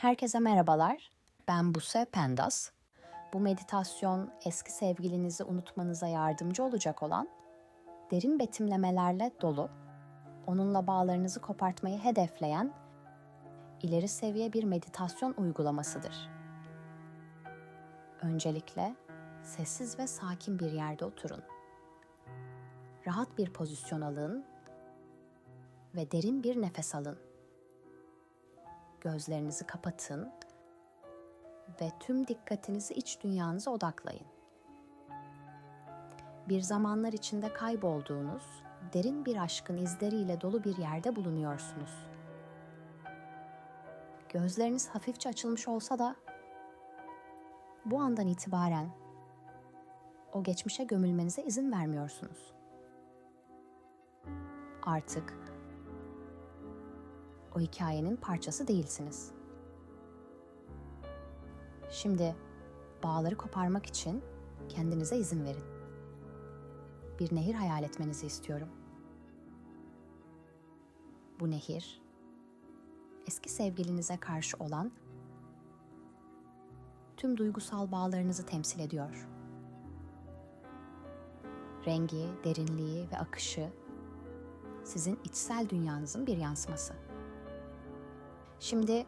Herkese merhabalar. Ben Buse Pendas. Bu meditasyon eski sevgilinizi unutmanıza yardımcı olacak olan derin betimlemelerle dolu, onunla bağlarınızı kopartmayı hedefleyen ileri seviye bir meditasyon uygulamasıdır. Öncelikle sessiz ve sakin bir yerde oturun. Rahat bir pozisyon alın ve derin bir nefes alın. Gözlerinizi kapatın ve tüm dikkatinizi iç dünyanıza odaklayın. Bir zamanlar içinde kaybolduğunuz, derin bir aşkın izleriyle dolu bir yerde bulunuyorsunuz. Gözleriniz hafifçe açılmış olsa da bu andan itibaren o geçmişe gömülmenize izin vermiyorsunuz. Artık o hikayenin parçası değilsiniz. Şimdi bağları koparmak için kendinize izin verin. Bir nehir hayal etmenizi istiyorum. Bu nehir eski sevgilinize karşı olan tüm duygusal bağlarınızı temsil ediyor. Rengi, derinliği ve akışı sizin içsel dünyanızın bir yansıması. Şimdi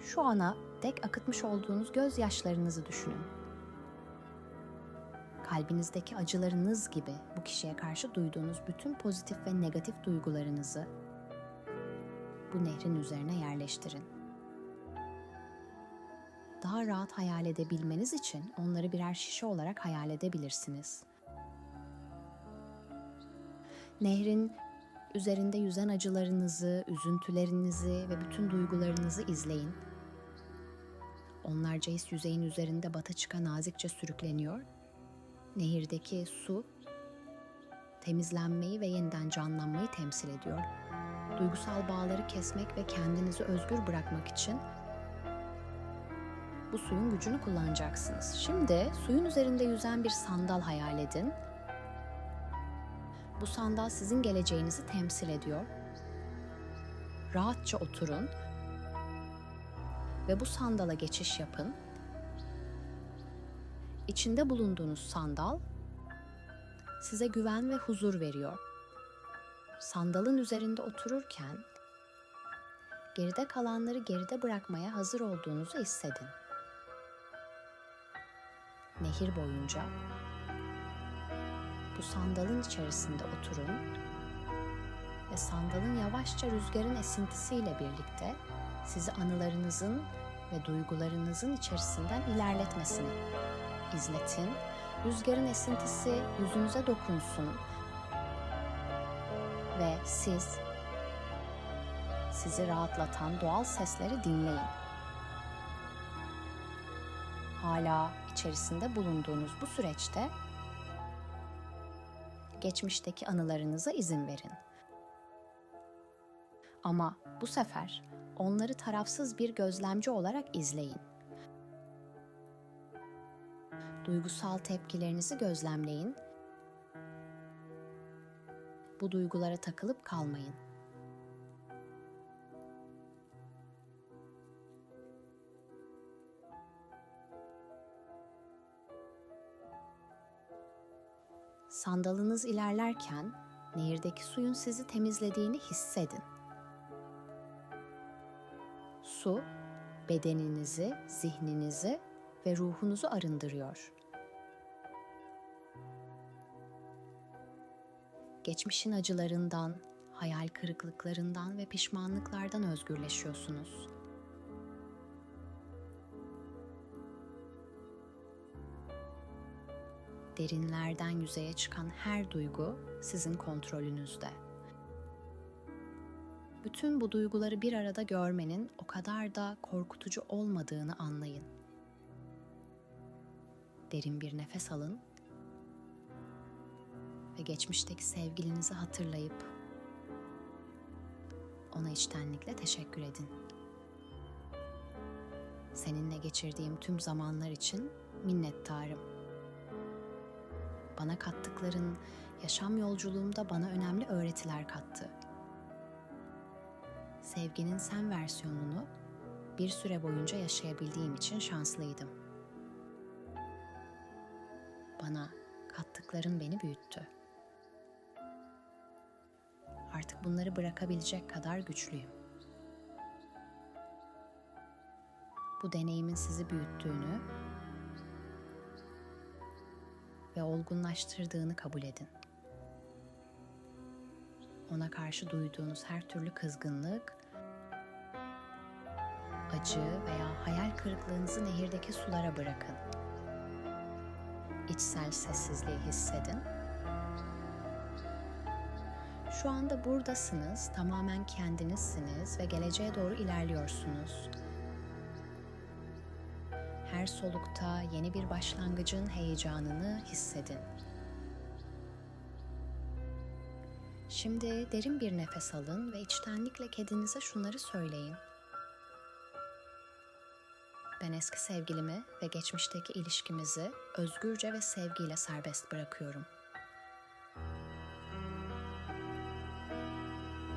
şu ana dek akıtmış olduğunuz gözyaşlarınızı düşünün. Kalbinizdeki acılarınız gibi bu kişiye karşı duyduğunuz bütün pozitif ve negatif duygularınızı bu nehrin üzerine yerleştirin. Daha rahat hayal edebilmeniz için onları birer şişe olarak hayal edebilirsiniz. Nehrin üzerinde yüzen acılarınızı, üzüntülerinizi ve bütün duygularınızı izleyin. Onlarca his yüzeyin üzerinde bata çıka nazikçe sürükleniyor. Nehirdeki su temizlenmeyi ve yeniden canlanmayı temsil ediyor. Duygusal bağları kesmek ve kendinizi özgür bırakmak için bu suyun gücünü kullanacaksınız. Şimdi suyun üzerinde yüzen bir sandal hayal edin bu sandal sizin geleceğinizi temsil ediyor. Rahatça oturun ve bu sandala geçiş yapın. İçinde bulunduğunuz sandal size güven ve huzur veriyor. Sandalın üzerinde otururken geride kalanları geride bırakmaya hazır olduğunuzu hissedin. Nehir boyunca bu sandalın içerisinde oturun ve sandalın yavaşça rüzgarın esintisiyle birlikte sizi anılarınızın ve duygularınızın içerisinden ilerletmesini izletin. Rüzgarın esintisi yüzünüze dokunsun ve siz sizi rahatlatan doğal sesleri dinleyin. Hala içerisinde bulunduğunuz bu süreçte geçmişteki anılarınıza izin verin. Ama bu sefer onları tarafsız bir gözlemci olarak izleyin. Duygusal tepkilerinizi gözlemleyin. Bu duygulara takılıp kalmayın. Sandalınız ilerlerken nehirdeki suyun sizi temizlediğini hissedin. Su bedeninizi, zihninizi ve ruhunuzu arındırıyor. Geçmişin acılarından, hayal kırıklıklarından ve pişmanlıklardan özgürleşiyorsunuz. Derinlerden yüzeye çıkan her duygu sizin kontrolünüzde. Bütün bu duyguları bir arada görmenin o kadar da korkutucu olmadığını anlayın. Derin bir nefes alın ve geçmişteki sevgilinizi hatırlayıp ona içtenlikle teşekkür edin. Seninle geçirdiğim tüm zamanlar için minnettarım bana kattıkların yaşam yolculuğumda bana önemli öğretiler kattı. Sevginin sen versiyonunu bir süre boyunca yaşayabildiğim için şanslıydım. Bana kattıkların beni büyüttü. Artık bunları bırakabilecek kadar güçlüyüm. Bu deneyimin sizi büyüttüğünü ve olgunlaştırdığını kabul edin. Ona karşı duyduğunuz her türlü kızgınlık, acı veya hayal kırıklığınızı nehirdeki sulara bırakın. İçsel sessizliği hissedin. Şu anda buradasınız, tamamen kendinizsiniz ve geleceğe doğru ilerliyorsunuz. Her solukta yeni bir başlangıcın heyecanını hissedin. Şimdi derin bir nefes alın ve içtenlikle kedinize şunları söyleyin. Ben eski sevgilimi ve geçmişteki ilişkimizi özgürce ve sevgiyle serbest bırakıyorum.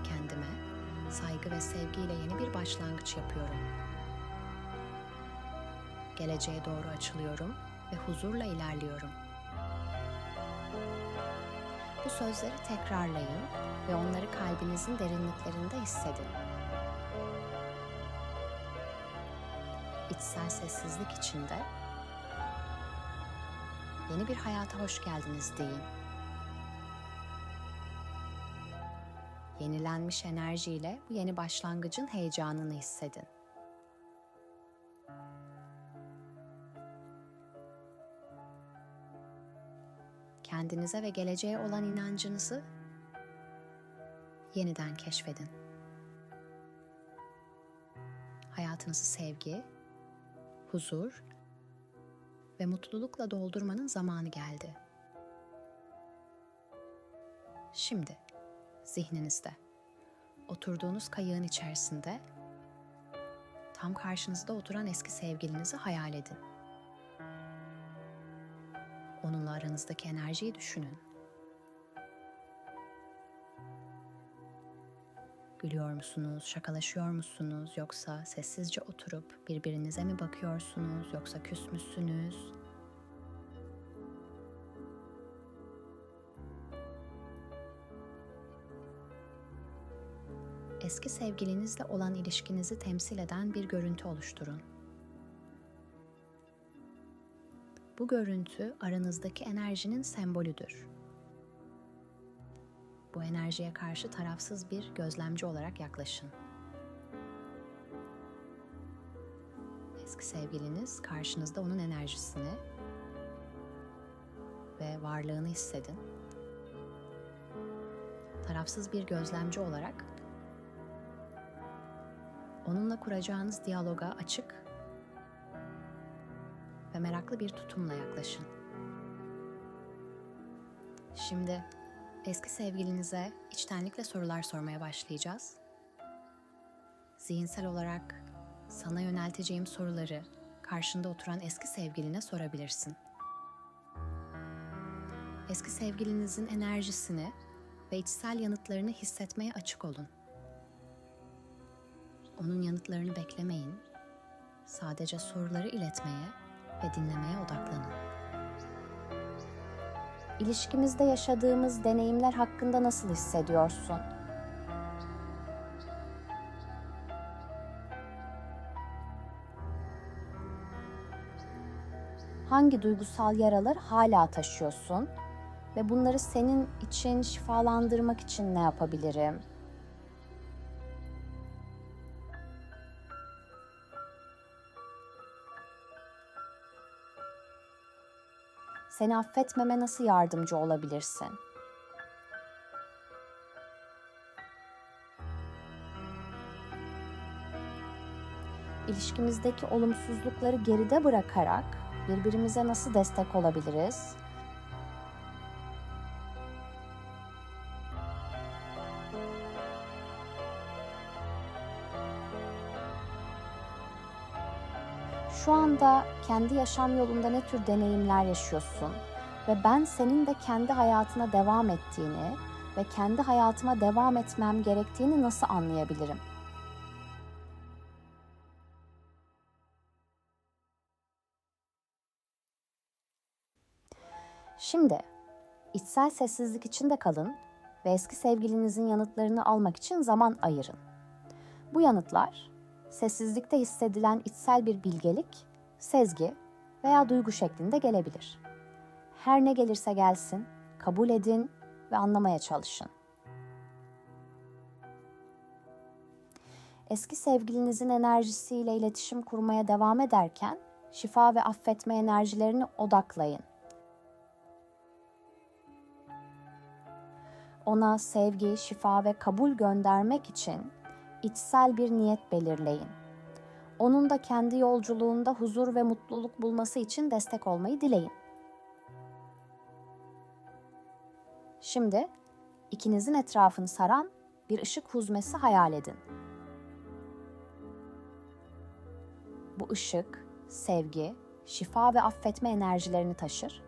Kendime saygı ve sevgiyle yeni bir başlangıç yapıyorum. Geleceğe doğru açılıyorum ve huzurla ilerliyorum. Bu sözleri tekrarlayın ve onları kalbinizin derinliklerinde hissedin. İçsel sessizlik içinde yeni bir hayata hoş geldiniz deyin. Yenilenmiş enerjiyle bu yeni başlangıcın heyecanını hissedin. Kendinize ve geleceğe olan inancınızı yeniden keşfedin. Hayatınızı sevgi, huzur ve mutlulukla doldurmanın zamanı geldi. Şimdi zihninizde oturduğunuz kayığın içerisinde tam karşınızda oturan eski sevgilinizi hayal edin. Onunla aranızdaki enerjiyi düşünün. Gülüyor musunuz, şakalaşıyor musunuz yoksa sessizce oturup birbirinize mi bakıyorsunuz yoksa küsmüşsünüz? Eski sevgilinizle olan ilişkinizi temsil eden bir görüntü oluşturun. Bu görüntü aranızdaki enerjinin sembolüdür. Bu enerjiye karşı tarafsız bir gözlemci olarak yaklaşın. Eski sevgiliniz karşınızda onun enerjisini ve varlığını hissedin. Tarafsız bir gözlemci olarak onunla kuracağınız diyaloga açık ve meraklı bir tutumla yaklaşın. Şimdi eski sevgilinize içtenlikle sorular sormaya başlayacağız. Zihinsel olarak sana yönelteceğim soruları karşında oturan eski sevgiline sorabilirsin. Eski sevgilinizin enerjisini ve içsel yanıtlarını hissetmeye açık olun. Onun yanıtlarını beklemeyin. Sadece soruları iletmeye ve dinlemeye odaklanın. İlişkimizde yaşadığımız deneyimler hakkında nasıl hissediyorsun? Hangi duygusal yaralar hala taşıyorsun ve bunları senin için şifalandırmak için ne yapabilirim? Seni affetmeme nasıl yardımcı olabilirsin? İlişkimizdeki olumsuzlukları geride bırakarak birbirimize nasıl destek olabiliriz? Şu anda kendi yaşam yolunda ne tür deneyimler yaşıyorsun ve ben senin de kendi hayatına devam ettiğini ve kendi hayatıma devam etmem gerektiğini nasıl anlayabilirim? Şimdi içsel sessizlik içinde kalın ve eski sevgilinizin yanıtlarını almak için zaman ayırın. Bu yanıtlar sessizlikte hissedilen içsel bir bilgelik sezgi veya duygu şeklinde gelebilir. Her ne gelirse gelsin, kabul edin ve anlamaya çalışın. Eski sevgilinizin enerjisiyle iletişim kurmaya devam ederken şifa ve affetme enerjilerini odaklayın. Ona sevgi, şifa ve kabul göndermek için içsel bir niyet belirleyin. Onun da kendi yolculuğunda huzur ve mutluluk bulması için destek olmayı dileyin. Şimdi ikinizin etrafını saran bir ışık huzmesi hayal edin. Bu ışık sevgi, şifa ve affetme enerjilerini taşır.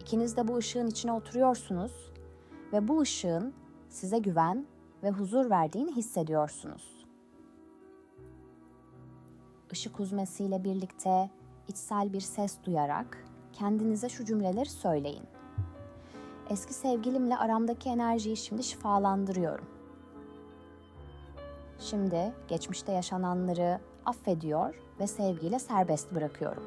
İkiniz de bu ışığın içine oturuyorsunuz ve bu ışığın size güven ve huzur verdiğini hissediyorsunuz. Işık huzmesiyle birlikte içsel bir ses duyarak kendinize şu cümleleri söyleyin. Eski sevgilimle aramdaki enerjiyi şimdi şifalandırıyorum. Şimdi geçmişte yaşananları affediyor ve sevgiyle serbest bırakıyorum.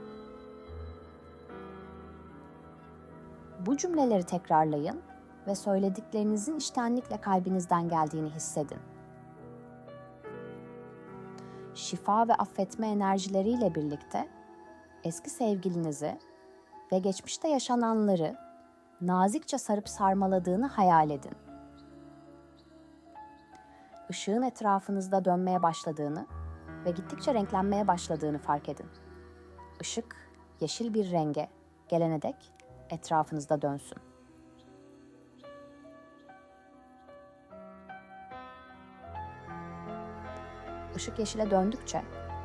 Bu cümleleri tekrarlayın ve söylediklerinizin içtenlikle kalbinizden geldiğini hissedin. Şifa ve affetme enerjileriyle birlikte eski sevgilinizi ve geçmişte yaşananları nazikçe sarıp sarmaladığını hayal edin. Işığın etrafınızda dönmeye başladığını ve gittikçe renklenmeye başladığını fark edin. Işık yeşil bir renge gelene dek etrafınızda dönsün. Işık yeşile döndükçe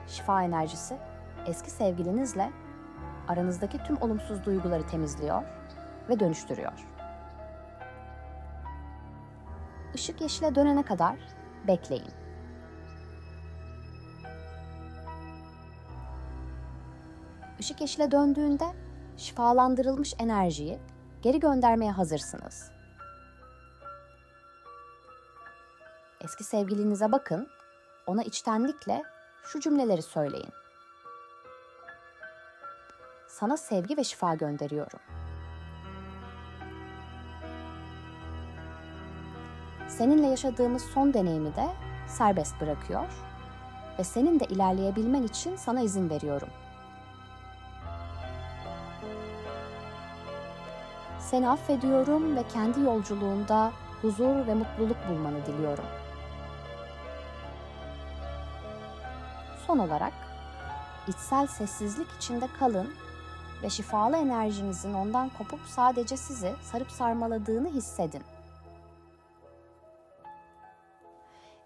şifa enerjisi eski sevgilinizle aranızdaki tüm olumsuz duyguları temizliyor ve dönüştürüyor. Işık yeşile dönene kadar bekleyin. Işık yeşile döndüğünde şifalandırılmış enerjiyi geri göndermeye hazırsınız. Eski sevgilinize bakın, ona içtenlikle şu cümleleri söyleyin. Sana sevgi ve şifa gönderiyorum. Seninle yaşadığımız son deneyimi de serbest bırakıyor ve senin de ilerleyebilmen için sana izin veriyorum.'' Seni affediyorum ve kendi yolculuğunda huzur ve mutluluk bulmanı diliyorum. Son olarak içsel sessizlik içinde kalın ve şifalı enerjinizin ondan kopup sadece sizi sarıp sarmaladığını hissedin.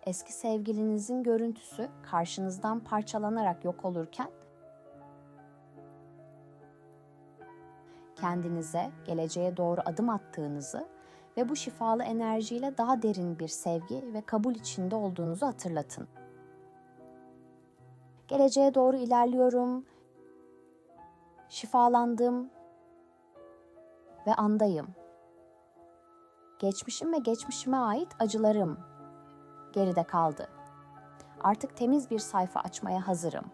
Eski sevgilinizin görüntüsü karşınızdan parçalanarak yok olurken kendinize, geleceğe doğru adım attığınızı ve bu şifalı enerjiyle daha derin bir sevgi ve kabul içinde olduğunuzu hatırlatın. Geleceğe doğru ilerliyorum. Şifalandım ve andayım. Geçmişim ve geçmişime ait acılarım geride kaldı. Artık temiz bir sayfa açmaya hazırım.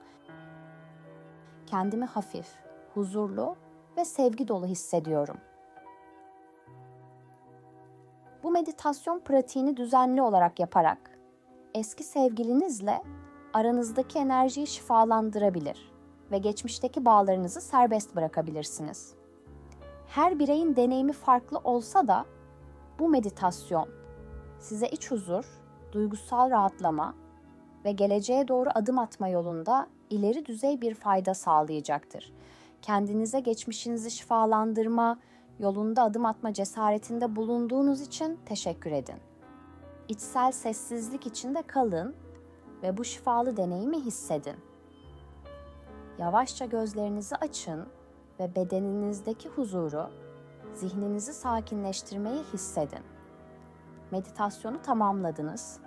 Kendimi hafif, huzurlu ve sevgi dolu hissediyorum. Bu meditasyon pratiğini düzenli olarak yaparak eski sevgilinizle aranızdaki enerjiyi şifalandırabilir ve geçmişteki bağlarınızı serbest bırakabilirsiniz. Her bireyin deneyimi farklı olsa da bu meditasyon size iç huzur, duygusal rahatlama ve geleceğe doğru adım atma yolunda ileri düzey bir fayda sağlayacaktır kendinize geçmişinizi şifalandırma, yolunda adım atma cesaretinde bulunduğunuz için teşekkür edin. İçsel sessizlik içinde kalın ve bu şifalı deneyimi hissedin. Yavaşça gözlerinizi açın ve bedeninizdeki huzuru, zihninizi sakinleştirmeyi hissedin. Meditasyonu tamamladınız